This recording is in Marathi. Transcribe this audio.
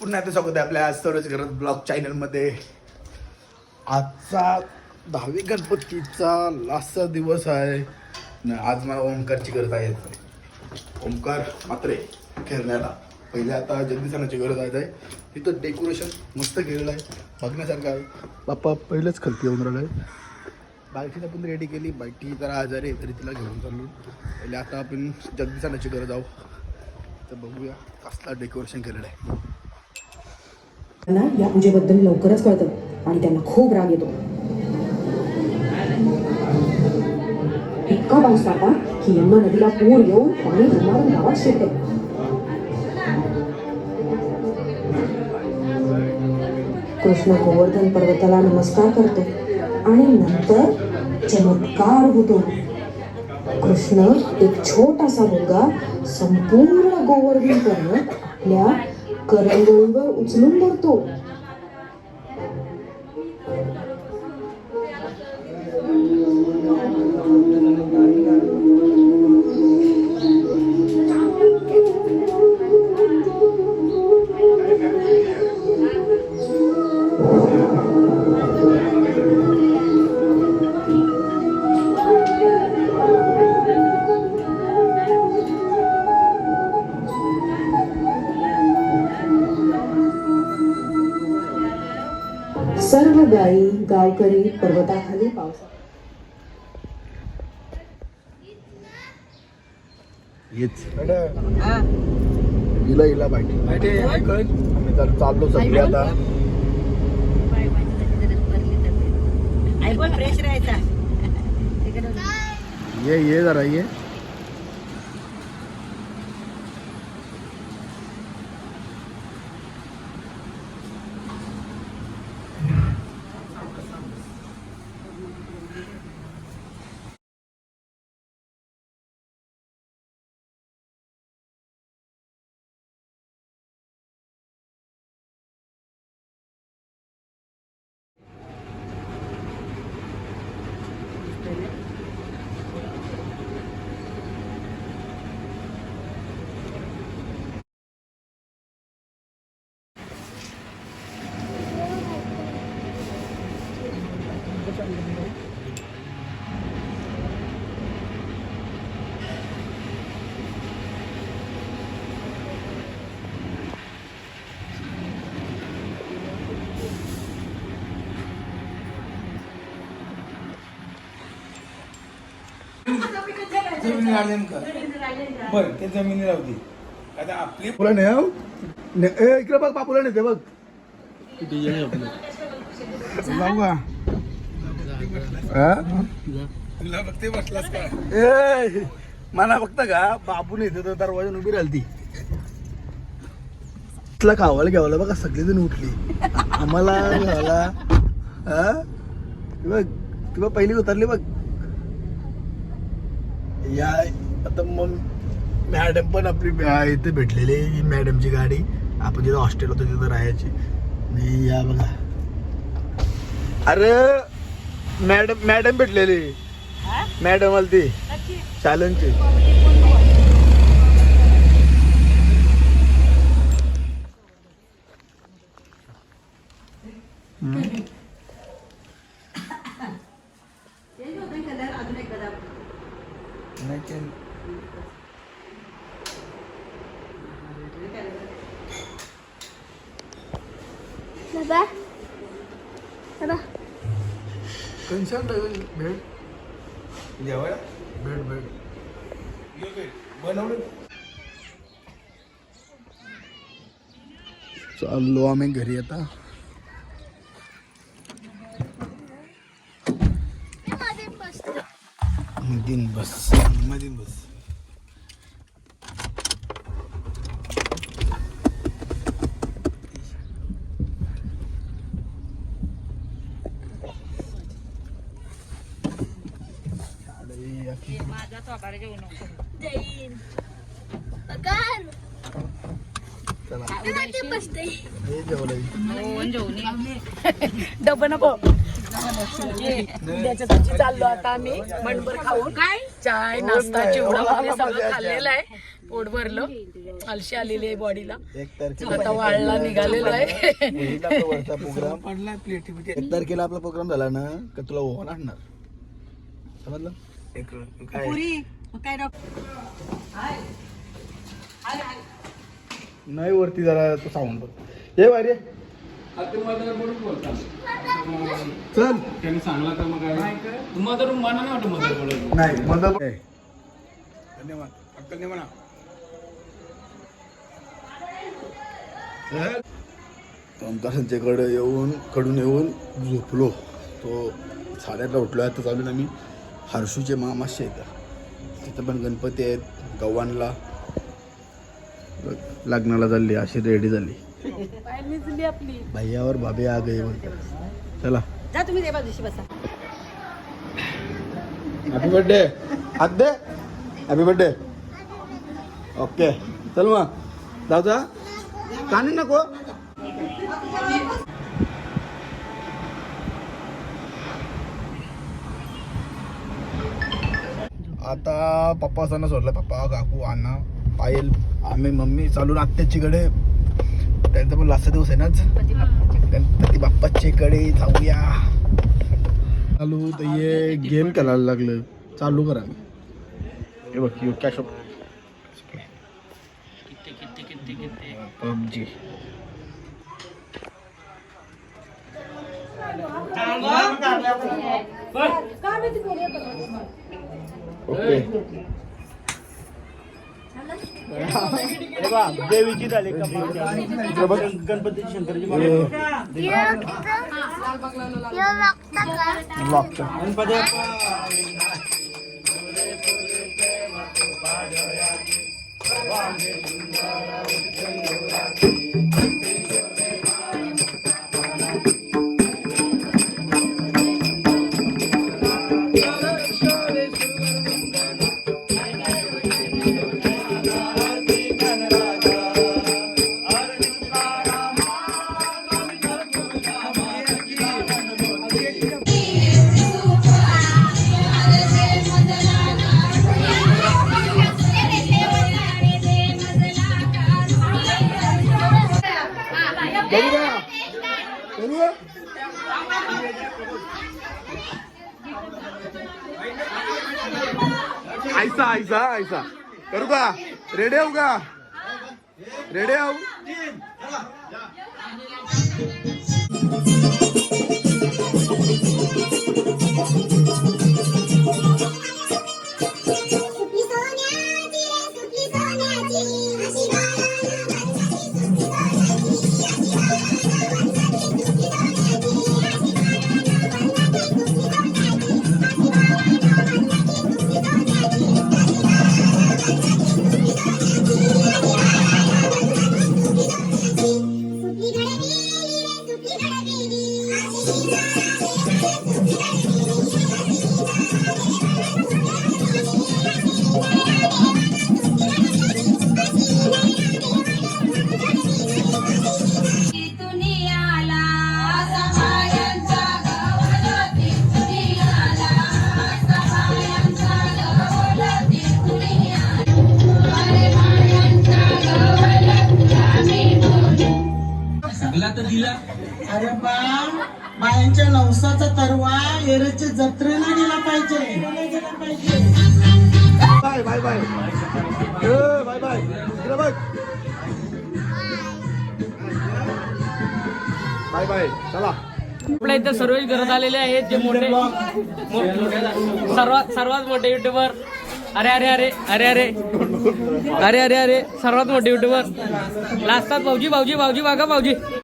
पुन्हा एकदा स्वागत आहे आपल्या आज सर्वच घरात ब्लॉग चॅनलमध्ये. आजचा दहावी गणपतीचा लास्टचा दिवस आहे. आज मला ओंकारची गरज आहे. ओंकार मात्रे खेळण्याला. पहिले आता जगदीशानाची गरज आहे. तिथं डेकोरेशन मस्त केलेलं आहे. बघण्यासारखं आहे. बाप्पा पहिलंच खलती येऊन राहिलं आहे बायटीला पण रेडी केली. बायटी जरा आजारी आहे तरी तिला घेऊन चाललो. पहिले आता आपण जगदीशानाची गरज आहो तर बघूया कसला डेकोरेशन केलेलं आहे. त्यांना या पूजेबद्दल लवकरच कळतं आणि त्यांना खूप राग येतो. इतका पाऊस पडता की यमुना नदीला पूर येऊन पाणी धुमारून गावात शिरते कृष्ण गोवर्धन पर्वताला नमस्कार करतो आणि नंतर चमत्कार होतो. कृष्ण एक छोटासा मुलगा संपूर्ण गोवर्धन पर्वत आपल्या करंगळीवर उचलून धरतो. गायी गावकरी पर्वताखाली पावसात. येच. हिला हिला बायटी आम्ही तर चाललो सगळे आता. ये ये जरा ये. ಹೇಳ್ತೇನೆ जमिनी राहिले का बरं ते जमिनी राहू दे. आता आपली तुला नाही हो? ने- ए, इकडे बघ बापूला नेते बघ. जाऊ का? हा? तुला बघते बसलास का? ए मला बघता का बापू नेते तर दरवाजा उभी राहिली ती. तुला खावायला घ्यावला बघा सगळेजण उठली. आम्हाला घ्यावला हा? ती बघ ती बघ पहिली उतरली बघ. या आता मग मॅडम पण आपली इथे भेटलेली ही मॅडमची गाडी. आपण जिथं हॉस्टेल होतं तिथं राहायची. आणि या बघा. अरे मॅडम मॅडम भेटलेली. मॅडम आली ती चालनची. नाही ते- बाबा. बाबा. कन्शन भेट भेट. जेवायला? भेट भेट? बनवलं. चाललो आम्ही घरी आता मधीन बस मधीन बस तो जाईन पगार चला. हा, त्याच्यासाठी चाललो आता आम्ही मनभर खाऊन. काय? चाय नाश्ता चिवडा वगैरे सगळं खाल्लेलं आहे. पोट भरलं. आलशी आलेली आहे बॉडीला एक तारखेला आता वाळला निघालेला आहे. प्रोग्राम पडला प्लेटी एक तारखेला आपला प्रोग्राम झाला ना का तुला ओव्हन आणणार? समजलं? काय? नाही वरती जरा तो साऊंड बघ. हे वारे चल. त्यांनी सांगला तर मग काय? तुम्हाला तर म्हणा ना वाटतं मदर बोलायचं नाही मदत धन्यवाद. अक्कल म्हणा. ओमकार येऊन कडून येऊन झोपलो. तो साडेआठला उठलो आता चालू ना मी. हर्षूचे मामाशे आहेत तिथं पण गणपती आहेत. गव्हाणला लग्नाला झाली अशी रेडी झाली. आपली भैयावर भाभी आ गई बोलतो चला. जा तुम्ही बसा. हॅपी बर्थडे हात दे. हॅपी बर्थडे ओके चल मग जाऊ जा. कानी नको? आता पप्पा असताना सोडलं पप्पा काकू अण्णा पायल आम्ही मम्मी चालून आत्याची कडे त्यांचा पण लास्ट दिवस आहे ना आज. गणपती बाप्पाचे कडे जाऊया. चालू तर ये गेम खेळायला लागलं चालू करा. हे बघ यू कॅश पबजी. ओके. देवीची झाले गणपती शंकरची गणपती बाप्पा ऐसा ऐसा ऐसा करू का? रेडी आऊ का? रेडी आहो दिला. अरे बा बायांच्या नवसाचा तरवा एरेच्या जत्रेला गेला पाहिजे गेला पाहिजे. Bye bye bye. Bye bye. इकडे बघ. Bye bye. चला. आपल्या इथं सर्व करत आलेले आहेत जे मोठे सर्वात सर्वात मोठे युट्यूबर अरे अरे अरे अरे अरे. अरे अरे अरे. सर्वात मोठे युट्यूबर लाजतात भाऊजी भाऊजी भाऊजी बघा भाऊजी.